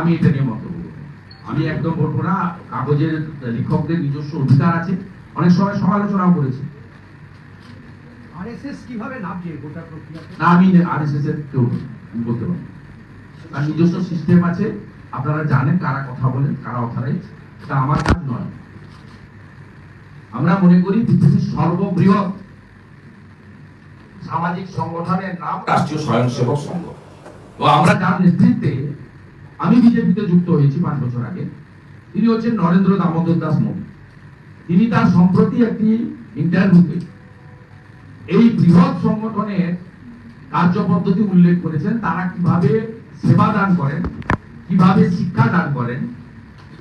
আমি এটা নিয়ে আমি একদম বলব না কাগজের লেখকদের নিজস্ব অধিকার আছে। অনেক সময় সমালোচনাও করেছি। না আমি আরএসএস এর কেউ আমি বলতে। তার নিজস্ব সিস্টেম আছে। আপনারা জানেন কারা কথা বলেন কারা অথরাইজ এটা আমার কাজ নয়। আমরা মনে করি পৃথিবীর সর্ববৃহৎ। সামাজিক সংগঠনের নাম রাষ্ট্রীয় স্বয়ংসেবক সংঘ। তো আমরা যার নেতৃত্বে আমি বিজেপিতে যুক্ত হয়েছি পাঁচ বছর আগে। তিনি হচ্ছেন নরেন্দ্র দামোদর দাস মোদী তিনি তার সম্প্রতি একটি ইন্টারভিউতে এই বৃহৎ সংগঠনের কার্যপদ্ধতি উল্লেখ করেছেন তারা কীভাবে সেবা দান করেন কীভাবে শিক্ষা দান করেন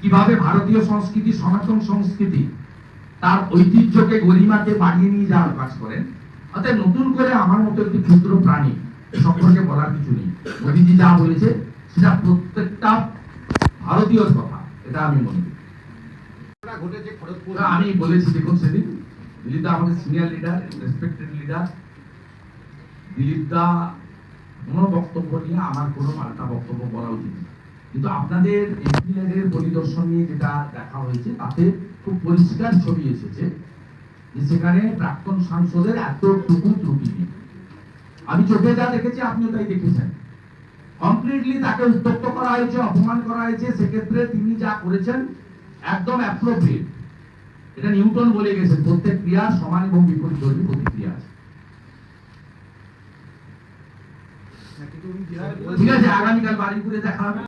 কীভাবে ভারতীয় সংস্কৃতি সনাতন সংস্কৃতি তার ঐতিহ্যকে গরিমাকে বাড়িয়ে নিয়ে যাওয়ার কাজ করেন। অতএব নতুন করে আমার মতো একটি ক্ষুদ্র প্রাণী সম্পর্কে বলার কিছু নেই। মোদীজি যা বলেছে সেটা প্রত্যেকটা ভারতীয় কথা এটা আমি মনে করি। আমি বলেছি দেখুন সেদিন দিলীপ দা আমাদের senior leader respected leader Dilip দা কোনো বক্তব্য নিয়ে আমার কোনো পাল্টা বক্তব্য বলা উচিত। কিন্তু আপনাদের এমপিএর পরিদর্শন নিয়ে যেটা দেখা হয়েছে তাতে খুব পরিষ্কার ছবি এসেছে। যে সেখানে প্রাক্তন সাংসদের এতটুকু ত্রুটি নেই। আমি চোখে যা দেখেছি আপনিও তাই দেখেছেন। কমপ্লিটলি তাকে উত্তক্ত করা হয়েছে অপমান করা হয়েছে সেক্ষেত্রে তিনি যা করেছেন একদম অ্যাপ্রোপ্রিয়েট এটা নিউটন বলে গেছেন প্রত্যেক ক্রিয়া সমান এবং বিপরীত ধর্মী প্রতিক্রিয়া আছে। যেভাবে ঠিক আছে আগামীকাল বাড়ি ঘুরে দেখা হবে।